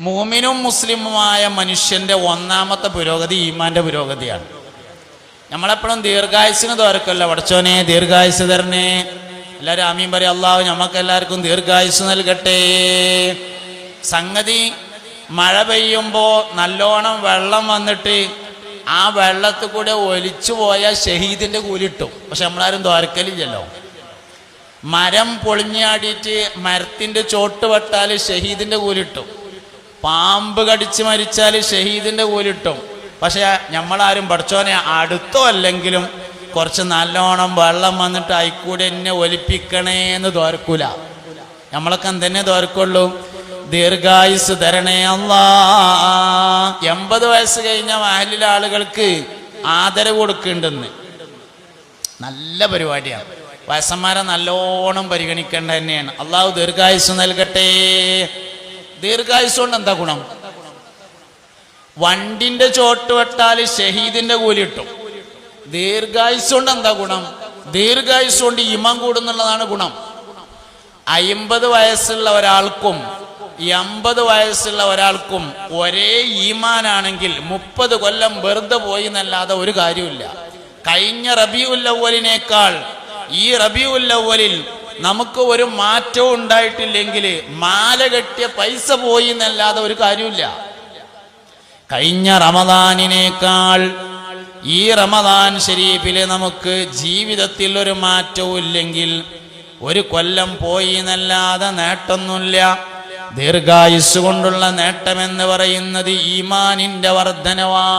മൂമിനും മുസ്ലിമുമായ മനുഷ്യന്റെ ഒന്നാമത്തെ പുരോഗതി ഈമാന്റെ പുരോഗതിയാണ്. നമ്മളെപ്പോഴും ദീർഘായുസിന് തോരക്കല്ല പഠിച്ചോനെ ദീർഘായുസ് തരണേ. എല്ലാവരും ആമീൻ പറയും അള്ളാഹു നമുക്ക് എല്ലാവർക്കും ദീർഘായുസ് നൽകട്ടെ. സംഗതി മഴ പെയ്യുമ്പോൾ നല്ലോണം വെള്ളം വന്നിട്ട് ആ വെള്ളത്തിൽ കൂടെ ഒലിച്ചു പോയ ഷഹീദിന്റെ കൂലിട്ടും പക്ഷെ നമ്മളാരും തോരക്കലില്ലല്ലോ മരം പൊളിഞ്ഞാടിയിട്ട് മരത്തിന്റെ ചോട്ട് വെട്ടാൽ ഷഹീദിന്റെ കൂലിട്ടും പാമ്പ് കടിച്ച് മരിച്ചാൽ ഷഹീദിന്റെ കൂലിട്ടും. പക്ഷേ നമ്മളാരും പഠിച്ചോനെ അടുത്തോ അല്ലെങ്കിലും കുറച്ച് നല്ലോണം വെള്ളം വന്നിട്ട് അയക്കൂടെ എന്നെ ഒലിപ്പിക്കണേ എന്ന് തോർക്കൂല നമ്മളൊക്കെ എന്തെന്നെ തോർക്കുള്ളൂ ദീർഘായുസ് തരണേ അല്ലാ. എൺപത് വയസ്സ് കഴിഞ്ഞ മഹലിലെ ആളുകൾക്ക് ആദരവ് കൊടുക്കുന്നുണ്ടെന്ന്. നല്ല പരിപാടിയാണ്. വയസ്സന്മാരെ നല്ലോണം പരിഗണിക്കേണ്ട തന്നെയാണ്. അള്ളാഹു ദീർഘായുസ് നൽകട്ടെ. ദീർഘായുസ് കൊണ്ട് എന്താ ഗുണം? വണ്ടിന്റെ ചോട്ട് വെട്ടാൽ ഷഹീദിന്റെ കൂലി കിട്ടും. ദീർഘായുസ് കൊണ്ട് എന്താ ഗുണം? ദീർഘായുസ് കൊണ്ട് ഇമം കൂടുന്നുള്ളതാണ് ഗുണം. അയിമ്പത് വയസ്സുള്ള ഒരാൾക്കും എൺപത് വയസ്സുള്ള ഒരാൾക്കും ഒരേ ഈമാനാണെങ്കിൽ മുപ്പത് കൊല്ലം വെറുതെ പോയി എന്നല്ലാതെ ഒരു കാര്യമില്ല കഴിഞ്ഞ റബിയുല്ലവലിനേക്കാൾ ഈ റബിയുല്ലവലിൽ നമുക്ക് ഒരു മാറ്റവും ഉണ്ടായിട്ടില്ലെങ്കിൽ മാല കെട്ടിയ പൈസ പോയി എന്നല്ലാതെ ഒരു കാര്യമില്ല കഴിഞ്ഞ റമദാനിനേക്കാൾ ഈ റമദാൻ ഷരീഫിൽ നമുക്ക് ജീവിതത്തിൽ ഒരു മാറ്റവും ഇല്ലെങ്കിൽ ഒരു കൊല്ലം പോയി എന്നല്ലാതെ നേട്ടമൊന്നുമില്ല. ദീർഘായുസ് കൊണ്ടുള്ള നേട്ടമെന്ന് പറയുന്നത് ഈമാനിന്റെ വർധനവാ